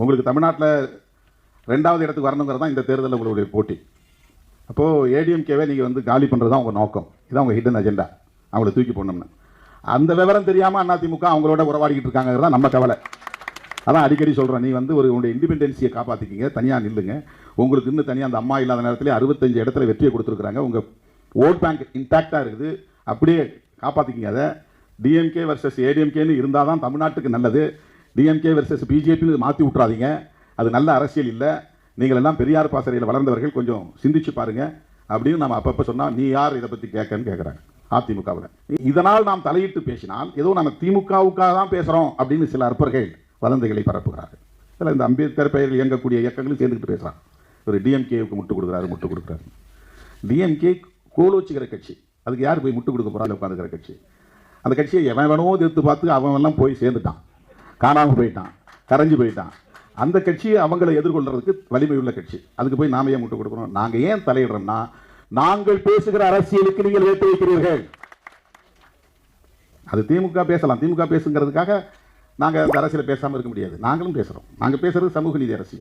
உங்களுக்கு தமிழ்நாட்டில் ரெண்டாவது இடத்துக்கு வரணுங்கிறது தான் இந்த தேர்தலில் உங்களுடைய போட்டி அப்போது ஏடிஎம்கேவே நீங்கள் வந்து காலி பண்ணுறது தான் உங்கள் நோக்கம். இதான் உங்கள் ஹிடன் அஜெண்டா அவங்கள தூக்கி போடணும்னு. அந்த விவரம் தெரியாமல் அதிமுக அவங்களோட உறவாடிக்கிட்டு இருக்காங்கிறது தான் நம்ம கவலை. அதான் அடிக்கடி சொல்கிறேன் நீ வந்து ஒரு உங்களுடைய இண்டிபெண்டன்சியை காப்பாற்றிக்கிங்க தனியாக நில்லுங்க. உங்களுக்கு இன்னும் தனியாக அந்த அம்மா இல்லாத நேரத்தில் அறுபத்தஞ்சு இடத்துல வெற்றியை கொடுத்துருக்குறாங்க. உங்கள் ஓட் பேங்க் இன்டாக்டாக இருக்குது. அப்படியே காப்பாற்றிக்கிங்க அதை. டிஎம்கே வர்சஸ் ஏடிஎம்கேன்னு இருந்தால் தான் தமிழ்நாட்டுக்கு நல்லது. டிஎம்கே வெர்சஸ் பிஜேபின்னு மாற்றி விட்றாதீங்க அது நல்ல அரசியல் இல்லை. நீங்கள் எல்லாம் பெரியார் பாசறையில் வளர்ந்தவர்கள் கொஞ்சம் சிந்திச்சு பாருங்கள் அப்படின்னு நம்ம அப்பப்போ சொன்னால் நீ யார் இதை பற்றி கேட்கன்னு கேட்குறாங்க அதிமுகவில். இதனால் நாம் தலையிட்டு பேசினால் ஏதோ நம்ம திமுகவுக்காக தான் பேசுகிறோம் அப்படின்னு சில அற்பர்கள் வதந்திகளை பரப்புகிறார்கள். இதில் இந்த அம்பேத்கர் பெயரில் இயங்கக்கூடிய இயக்கங்களும் சேர்ந்துக்கிட்டு பேசுகிறாங்க ஒரு டிஎம்கேவுக்கு முட்டு கொடுக்குறாரு முட்டு கொடுக்குறாரு. டிஎம்கே கோலோச்சிக்கிற கட்சி. அதுக்கு யார் போய் முட்டு கொடுக்க போகிறாங்க உட்காந்துக்கிற கட்சி. அந்த கட்சியை எவன் வேணுமோ எதிர்த்து பார்த்து அவன் எல்லாம் போய் சேர்ந்துட்டான். காணாமல் போயிட்டான் கரைஞ்சு போயிட்டான். அந்த கட்சியை அவங்களை எதிர்கொள்றதுக்கு வலிமை உள்ள கட்சி. அதுக்கு போய் நாம ஏன் முட்டு கொடுக்கணும்? நாங்கள் ஏன் தலையிடுறோம்னா நாங்கள் பேசுகிற அரசியலுக்கு நீங்கள் ஏற்று வைக்கிறீர்கள். அது திமுக பேசலாம். திமுக பேசுங்கிறதுக்காக நாங்கள் அந்த அரசியலை பேசாமல் இருக்க முடியாது. நாங்களும் பேசுகிறோம் நாங்கள் பேசுறது சமூக நீதி அரசியல்.